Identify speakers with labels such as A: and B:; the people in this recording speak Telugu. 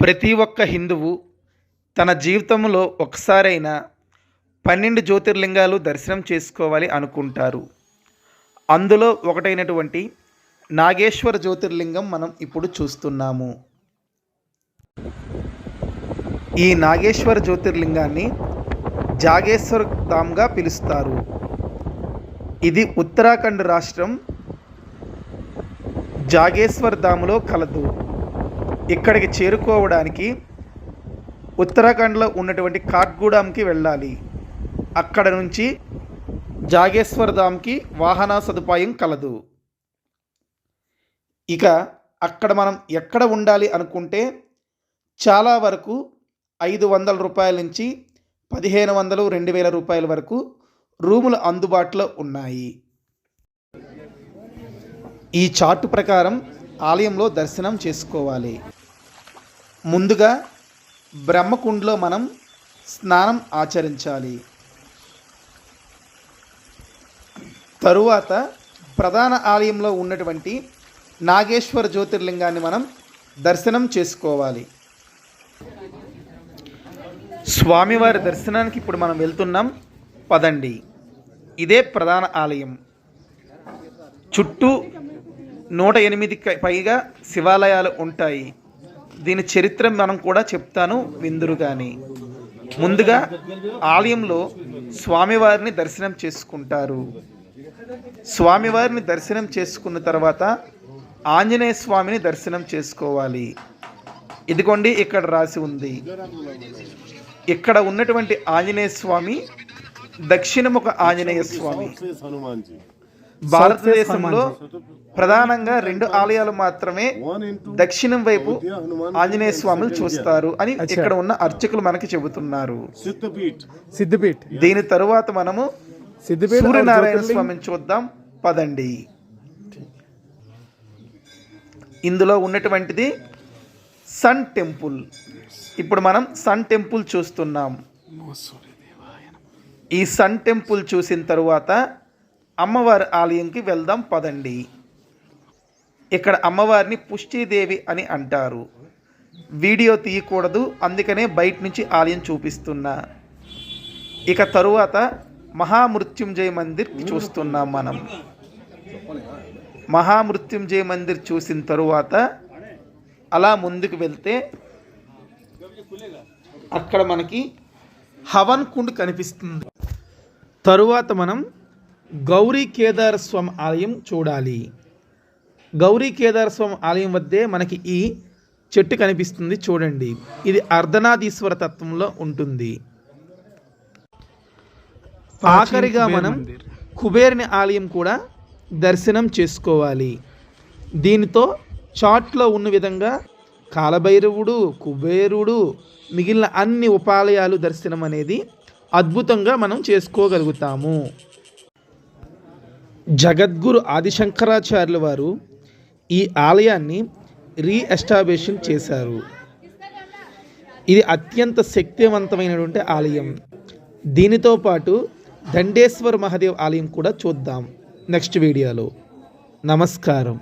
A: ప్రతి ఒక్క హిందువు తన జీవితంలో ఒకసారైనా పన్నెండు జ్యోతిర్లింగాలు దర్శనం చేసుకోవాలి అనుకుంటారు. అందులో ఒకటైనటువంటి నాగేశ్వర జ్యోతిర్లింగం మనం ఇప్పుడు చూస్తున్నాము. ఈ నాగేశ్వర జ్యోతిర్లింగాన్ని జాగేశ్వర్ ధామ్గా పిలుస్తారు. ఇది ఉత్తరాఖండ్ రాష్ట్రం జాగేశ్వర్ ధాములో కలదు. ఇక్కడికి చేరుకోవడానికి ఉత్తరాఖండ్లో ఉన్నటువంటి కాట్గూడాంకి వెళ్ళాలి. అక్కడ నుంచి జాగేశ్వర్ ధామ్కి వాహన సదుపాయం కలదు. ఇక అక్కడ మనం ఎక్కడ ఉండాలి అనుకుంటే చాలా వరకు ఐదు వందల రూపాయల నుంచి పదిహేను వందలు రెండు వేల రూపాయల వరకు రూములు అందుబాటులో ఉన్నాయి. ఈ చార్టు ప్రకారం ఆలయంలో దర్శనం చేసుకోవాలి. ముందుగా బ్రహ్మకుండలో మనం స్నానం ఆచరించాలి. తరువాత ప్రధాన ఆలయంలో ఉన్నటువంటి నాగేశ్వర జ్యోతిర్లింగాన్ని మనం దర్శనం చేసుకోవాలి. స్వామివారి దర్శనానికి ఇప్పుడు మనం వెళ్తున్నాం. పదండి. ఇదే ప్రధాన ఆలయం. చుట్టూ నూట ఎనిమిదికి పైగా శివాలయాలు ఉంటాయి. దీని చరిత్ర మనం కూడా చెప్తాను విందురు కానీ ముందుగా ఆలయంలో స్వామివారిని దర్శనం చేసుకుంటారు. స్వామివారిని దర్శనం చేసుకున్న తర్వాత ఆంజనేయ స్వామిని దర్శనం చేసుకోవాలి. ఇదిగోండి ఇక్కడ రాసి ఉంది. ఇక్కడ ఉన్నటువంటి ఆంజనేయ స్వామి దక్షిణముఖ ఆంజనేయ స్వామి. భారతదేశంలో ప్రధానంగా రెండు ఆలయాలు మాత్రమే దక్షిణం వైపు ఆంజనేయ స్వామిని చూస్తారు అని ఇక్కడ ఉన్న అర్చకులు మనకి చెబుతున్నారు.
B: సిద్ధిపీఠ.
A: దీని తరువాత మనము సూర్యనారాయణ స్వామిని చూద్దాం. పదండి. ఇందులో ఉన్నటువంటిది సన్ టెంపుల్. ఇప్పుడు మనం సన్ టెంపుల్ చూస్తున్నాం. ఈ సన్ టెంపుల్ చూసిన తరువాత అమ్మవారి ఆలయంకి వెళ్దాం పదండి. ఇక్కడ అమ్మవారిని పుష్టిదేవి అని అంటారు. వీడియో తీయకూడదు అందుకనే బయట నుంచి ఆలయం చూపిస్తున్నా. ఇక తరువాత మహామృత్యుంజయ మందిర్ చూస్తున్నాం మనం. మహామృత్యుంజయ మందిర్ చూసిన తరువాత అలా ముందుకు వెళ్తే అక్కడ మనకి హవన్ కుండ్ కనిపిస్తుంది. తరువాత మనం గౌరీ కేదార స్వామి ఆలయం చూడాలి. గౌరీ కేదార స్వామి ఆలయం వద్దే మనకి ఈ చెట్టు కనిపిస్తుంది చూడండి. ఇది అర్ధనాదీశ్వర తత్వంలో ఉంటుంది. ఆఖరిగా మనం కుబేరుని ఆలయం కూడా దర్శనం చేసుకోవాలి. దీనితో చాట్లో ఉన్న విధంగా కాలభైరవుడు కుబేరుడు మిగిలిన అన్ని ఉపాలయాలు దర్శనం అనేది అద్భుతంగా మనం చేసుకోగలుగుతాము. జగద్గురు ఆదిశంకరాచార్యుల వారు ఈ ఆలయాన్ని రీఎస్టాబ్లిషన్ చేశారు. ఇది అత్యంత శక్తివంతమైనటువంటి ఆలయం. దీనితో పాటు దండేశ్వర్ మహాదేవ్ ఆలయం కూడా చూద్దాం. నెక్స్ట్ వీడియోలో నమస్కారం.